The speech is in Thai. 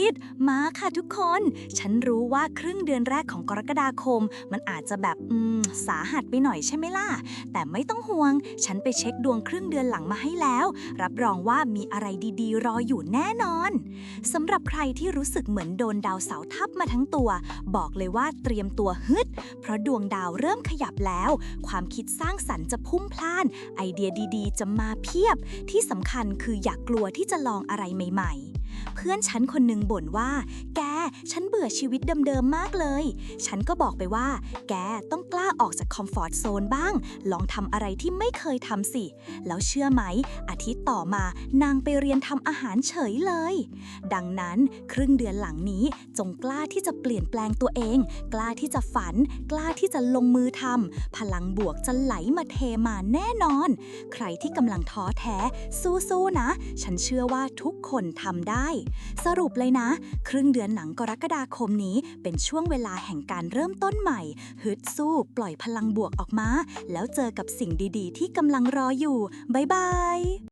รีด มาค่ะทุกคน ฉันรู้ว่าครึ่งเดือนแรกของกรกฎาคม มันอาจจะแบบอืมสาหัสไปหน่อยใช่ไหมล่ะ แต่ไม่ต้องห่วง ฉันไปเช็คดวงครึ่งเดือนหลังมาให้แล้ว รับรองว่ามีอะไรดีๆ รออยู่แน่นอนสำหรับใครที่รู้สึกเหมือนโดนดาวเสาร์ทับมาทั้งตัว บอกเลยว่าเตรียมตัวฮึด เพราะดวงดาวเริ่มขยับแล้ว ความคิดสร้างสรรค์จะพุ่งพล่าน ไอเดียดีๆ จะมาเพียบ ที่สำคัญคืออย่ากกลัวที่จะลองอะไรใหม่ ๆ เพื่อนฉันคนหนึ่งบ่นว่า แก ฉันเบื่อชีวิตเดิมๆมากเลย ฉันก็บอกไปว่า แกต้องกล้าออกจากคอมฟอร์ทโซนบ้าง ลองทำอะไรที่ไม่เคยทำสิ แล้วเชื่อไหม อาทิตย์ต่อมานางไปเรียนทำอาหารเฉยเลย ดังนั้นครึ่งเดือนหลังนี้จงกล้าที่จะเปลี่ยนแปลงตัวเอง กล้าที่จะฝัน กล้าที่จะลงมือทำพลังบวกจะไหลมาเทมาแน่นอน ใครที่กำลังท้อแท้ สู้ๆนะ ฉันเชื่อว่าทุกคนทำได้ สรุปเลยนะ ครึ่งเดือนหนังกรกฎาคมนี้เป็นช่วงเวลาแห่งการเริ่มต้นใหม่ ฮึดสู้ปล่อยพลังบวกออกมา แล้วเจอกับสิ่งดีๆ ที่กำลังรออยู่ บ๊ายบาย